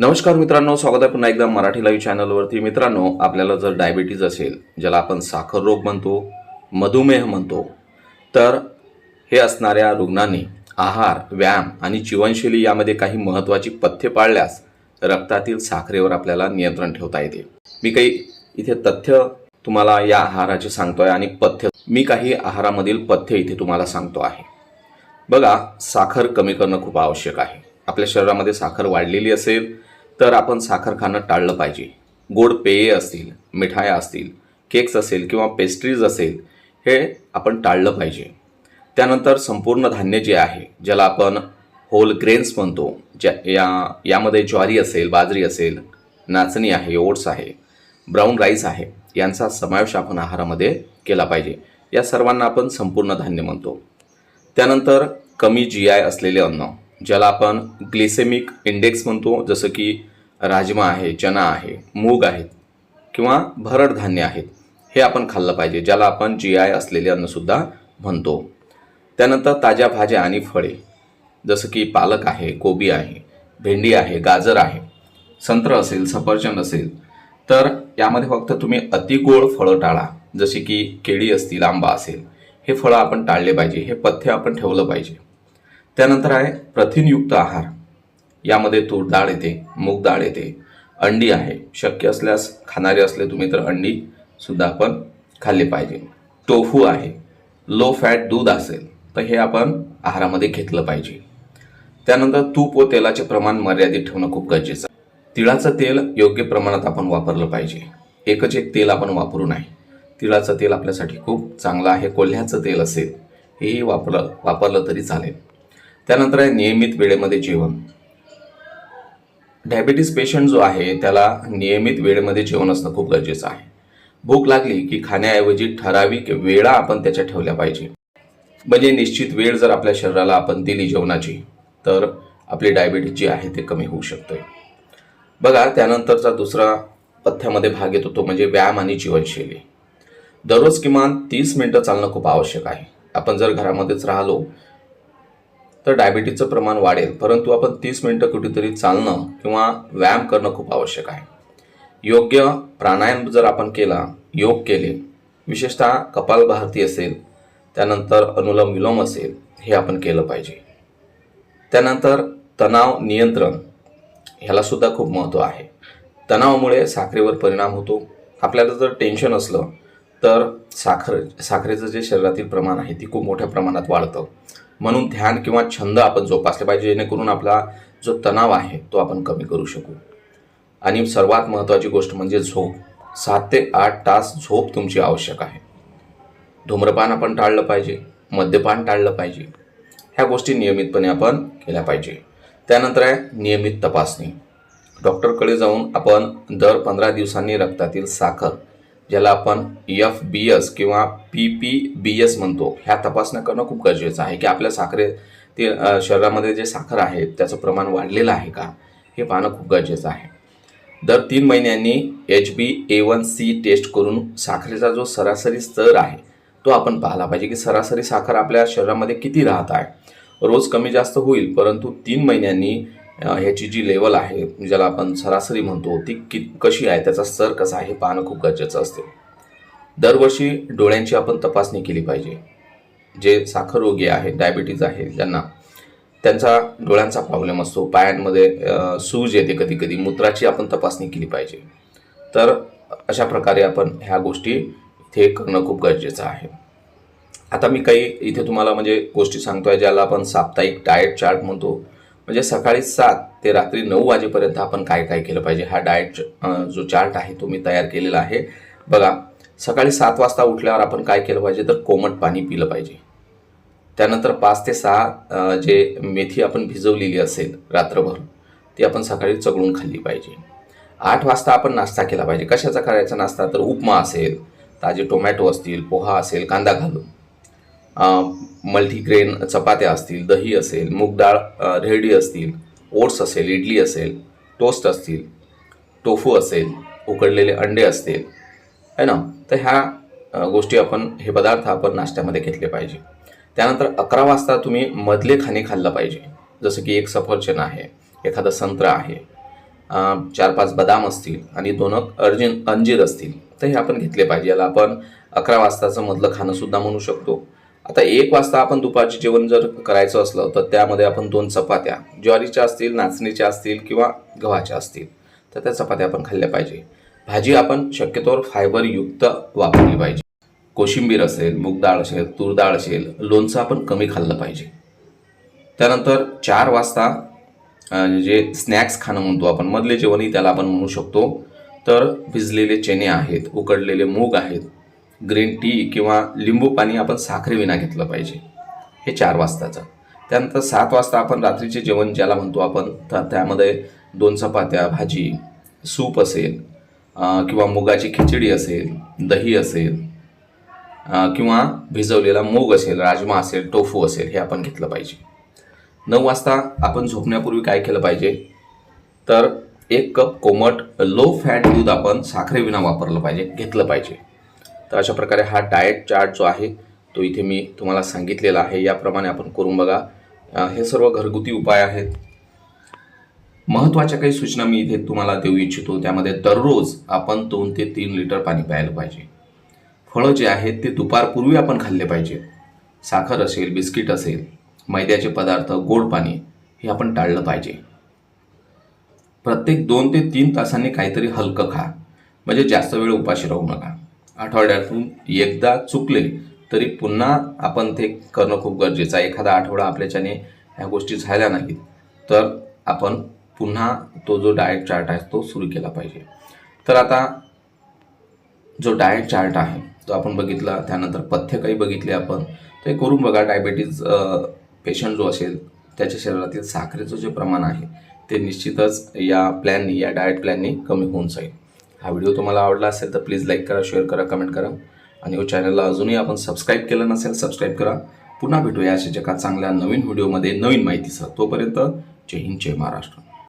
नमस्कार मित्रांनो स्वागत आहे पुन्हा एकदा मराठी लाईव्ह चॅनलवरती. मित्रांनो आपल्याला जर डायबिटीज असेल ज्याला आपण साखर रोग म्हणतो मधुमेह म्हणतो तर हे असणाऱ्या रुग्णांनी आहार व्यायाम आणि जीवनशैली यामध्ये काही महत्त्वाची पथ्ये पाळल्यास रक्तातील साखरेवर आपल्याला नियंत्रण ठेवता येते. मी काही इथे तथ्य तुम्हाला या आहाराचे सांगतो आहे आणि पथ्य मी काही आहारामधील पथ्य इथे तुम्हाला सांगतो आहे. बघा साखर कमी करणं खूप आवश्यक आहे. आपल्या शरीरामध्ये साखर वाढलेली असेल तर आपण साखर खाणं टाळलं पाहिजे. गोड पेये असतील मिठाया असतील केक्स असेल किंवा पेस्ट्रीज असेल हे आपण टाळलं पाहिजे. त्यानंतर संपूर्ण धान्य जे आहे ज्याला आपण होल ग्रेन्स म्हणतो ज्या या यामध्ये ज्वारी असेल बाजरी असेल नाचणी आहे ओट्स आहे ब्राऊन राईस आहे यांचा समावेश आपण आहारामध्ये केला पाहिजे. या सर्वांना आपण संपूर्ण धान्य म्हणतो. त्यानंतर कमी जी आय असलेले अन्न ज्याला आपण ग्लिसेमिक इंडेक्स म्हणतो जसं की राजमा आहे चना आहे मूग आहेत किंवा भरड धान्य आहेत हे आपण खाल्लं पाहिजे ज्याला आपण जी आय असलेले अन्नसुद्धा म्हणतो. त्यानंतर ताज्या भाज्या आणि फळे जसं की पालक आहे कोबी आहे भेंडी आहे गाजर आहे संत्र असेल सफरचंद असेल तर यामध्ये फक्त तुम्ही अतिगोड फळं टाळा जसे की केळी असतील आंबा असेल हे फळं आपण टाळले पाहिजे हे पथ्य आपण ठेवलं पाहिजे. त्यानंतर आहे प्रथिनयुक्त आहार. यामध्ये तूर डाळ येते मूग डाळ येते. अंडी आहे. शक्य असल्यास खाणारे असले तुम्ही तर अंडी सुद्धा आपण खाल्ली पाहिजे. टोफू आहे. लो फॅट दूध असेल तर हे आपण आहारामध्ये घेतलं पाहिजे. त्यानंतर तूप व तेलाचे प्रमाण मर्यादित ठेवणं खूप गरजेचं आहे. तिळाचं तेल योग्य प्रमाणात आपण वापरलं पाहिजे. एकच एक तेल आपण वापरू नये तिळाचं तेल आपल्यासाठी खूप चांगलं आहे. कोल्ह्याचं तेल असेल हेही वापरलं वापरलं तरी चालेल. त्यानंतर आहे नियमित वेळेमध्ये जेवण. डायबिटीस पेशंट जो आहे त्याला नियमित वेळेमध्ये जेवण असणं खूप गरजेचं आहे. भूक लागली की खाण्याऐवजी ठराविक वेळा आपण त्याच्या ठेवल्या पाहिजे. म्हणजे निश्चित वेळ जर आपल्या शरीराला आपण दिली जेवणाची तर आपली डायबिटीज जी आहे ते कमी होऊ शकते. बघा त्यानंतरचा दुसरा पथ्यामध्ये भाग येतो तो म्हणजे व्यायाम आणि जीवनशैली. दररोज किमान तीस मिनटं चालणं खूप आवश्यक आहे. आपण जर घरामध्येच राहिलो तर डायबिटीजचं प्रमाण वाढेल परंतु आपण तीस मिनटं कुठेतरी चालणं किंवा व्यायाम करणं खूप आवश्यक आहे. योग्य प्राणायाम जर आपण केला योग केले विशेषतः कपालभारती असेल त्यानंतर अनुलोम विलोम असेल हे आपण केलं पाहिजे. त्यानंतर तणाव नियंत्रण ह्यालासुद्धा खूप महत्त्व आहे. तणावामुळे साखरेवर परिणाम होतो. आपल्याला जर टेन्शन असलं तर साखर साखरेचं जे शरीरातील प्रमाण आहे ती खूप मोठ्या प्रमाणात वाढतं. म्हणून ध्यान किंवा छंद आपण जोपासले पाहिजे जेणेकरून आपला जो तणाव आहे तो आपण कमी करू शकू. आणि सर्वात महत्त्वाची गोष्ट म्हणजे झोप. सात ते आठ तास झोप तुमची आवश्यक आहे. धूम्रपान आपण टाळलं पाहिजे मद्यपान टाळलं पाहिजे. ह्या गोष्टी नियमितपणे आपण केल्या पाहिजे. त्यानंतर आहे नियमित तपासणी. डॉक्टरकडे जाऊन आपण दर पंधरा दिवसांनी रक्तातील साखर ज्याला आपण एफ बी एस किंवा पी पी बी एस म्हणतो ह्या तपासण्या करणं खूप गरजेचं आहे. की आपल्या साखरे ते शरीरामध्ये जे साखर आहे त्याचं प्रमाण वाढलेलं आहे का? हे पाहणं खूप गरजेचं आहे. दर तीन महिन्यांनी H B A one C test करून साखरेचा जो सरासरी स्तर आहे तो आपण पाहिला पाहिजे की सरासरी साखर आपल्या शरीरामध्ये किती राहत आहे. रोज कमी जास्त होईल परंतु तीन महिन्यांनी ह्याची जी लेवल आहे ज्याला आपण सरासरी म्हणतो ती कि कशी आहे त्याचा स्तर कसा आहे हे पाहणं खूप गरजेचं असते. दरवर्षी डोळ्यांची आपण तपासणी केली पाहिजे. जे साखर रोगी आहे डायबिटीज आहे ज्यांना त्यांचा डोळ्यांचा प्रॉब्लेम असतो पायांमध्ये सूज येते कधी कधी मूत्राची आपण तपासणी केली पाहिजे. तर अशा प्रकारे आपण ह्या गोष्टी इथे करणं खूप गरजेचं आहे. आता मी काही इथे तुम्हाला म्हणजे गोष्टी सांगतोय ज्याला आपण साप्ताहिक डाएट चार्ट म्हणतो. म्हणजे सकाळी सात ते रात्री नऊ वाजेपर्यंत आपण काय काय केलं पाहिजे? हा डाएट जो चार्ट आहे तो मी तयार केलेला आहे. बघा सकाळी सात वाजता उठल्यावर आपण काय केलं पाहिजे? तर कोमट पाणी पिलं पाहिजे. त्यानंतर पाच ते सहा जे मेथी आपण भिजवलेली असेल रात्रभर ती आपण सकाळी चगळून खाल्ली पाहिजे. आठ वाजता आपण नाश्ता केला पाहिजे. कशाचा करायचा नाश्ता? तर उपमा असेल ताजे टोमॅटो असतील पोहा असेल कांदा घालून. मल्टीग्रेन चपात्या असतील दही असेल मूग डाळ रेडी असतील ओट्स असेल इडली असेल टोस्ट असतील टोफू असेल उकडलेले अंडे असतील है ना? तर ह्या गोष्टी आपण हे पदार्थ आपण नाश्त्यामध्ये घेतले पाहिजे. त्यानंतर अकरा वाजता तुम्ही मधले खाणे खाल्लं पाहिजे. जसं की एक सफरचंद आहे एखादं संत्र आहे चार पाच बदाम असतील आणि दोन अर्जिन अंजीर असतील. तर हे आपण घेतले पाहिजे. याला आपण अकरा वाजताचं मधलं खाणंसुद्धा म्हणू शकतो. आता एक वाजता आपण दुपारचे जेवण जर करायचं असलं तर त्यामध्ये आपण दोन चपात्या ज्वारीच्या असतील नाचणीच्या असतील किंवा गव्हाच्या असतील तर त्या चपात्या आपण खाल्ल्या पाहिजे. भाजी आपण शक्यतोवर फायबरयुक्त वापरली पाहिजे. कोशिंबीर असेल मूग डाळ असेल तूर डाळ असेल लोणचं आपण कमी खाल्लं पाहिजे. त्यानंतर चार वाजता जे स्नॅक्स खाणं म्हणतो आपण मधले जेवणही त्याला आपण म्हणू शकतो. तर भिजलेले चणे आहेत उकडलेले मूग आहेत ग्रीन टी किंवा लिंबू पाणी आपण साखरेविना घेतलं पाहिजे. हे चार वाजताचं. त्यानंतर सात वाजता आपण रात्रीचे जेवण ज्याला म्हणतो आपण तर त्यामध्ये दोन चपात्या भाजी सूप असेल किंवा मुगाची खिचडी असेल दही असेल किंवा भिजवलेला मूग असेल राजमा असेल टोफू असेल हे आपण घेतलं पाहिजे. नऊ वाजता आपण झोपण्यापूर्वी काय केलं पाहिजे? तर एक कप कोमट लो फॅट दूध आपण साखरेविना वापरलं पाहिजे घेतलं पाहिजे. तर अशा प्रकारे हा डाएट चार्ट जो आहे तो इथे मी तुम्हाला सांगितलेला आहे. याप्रमाणे आपण करून बघा. हे सर्व घरगुती उपाय आहेत. महत्त्वाच्या काही सूचना मी इथे तुम्हाला देऊ इच्छितो. त्यामध्ये दररोज आपण दोन ते तीन लिटर पाणी प्यायला पाहिजे. फळं जे आहेत ते दुपारपूर्वी आपण खाल्ले पाहिजे. साखर असेल बिस्किट असेल मैद्याचे पदार्थ गोड पाणी हे आपण टाळलं पाहिजे. प्रत्येक दोन ते तीन तासांनी काहीतरी हलकं खा. म्हणजे जास्त वेळ उपाशी राहू नका. आठवड्यातून एकदा चुकले तरी पुन्हा आपण ते करणं खूप गरजेचं आहे. एखादा आठवडा आपल्याच्याने ह्या गोष्टी झाल्या नाहीत तर आपण पुन्हा तो जो डाएट चार्ट आहे तो सुरू केला पाहिजे. तर आता जो डाएट चार्ट आहे तो आपण बघितला त्यानंतर पथ्य काही बघितले आपण. ते करून बघा डायबेटीज पेशंट जो असेल त्याच्या शरीरातील साखरेचं जे प्रमाण आहे ते निश्चितच या प्लॅननी या डाएट प्लॅननी कमी होऊन जाईल. हा व्हिडिओ तुम्हाला आवडला असेल तर प्लीज लाईक करा शेअर करा कमेंट करा. आणि हो या चॅनलला अजूनही आपण सबस्क्राईब केलं नसेल सबस्क्राईब करा. पुन्हा भेटूया अशा जगात चांगल्या नवीन व्हिडिओमध्ये नवीन माहितीसह. तोपर्यंत जय हिंद जय महाराष्ट्र.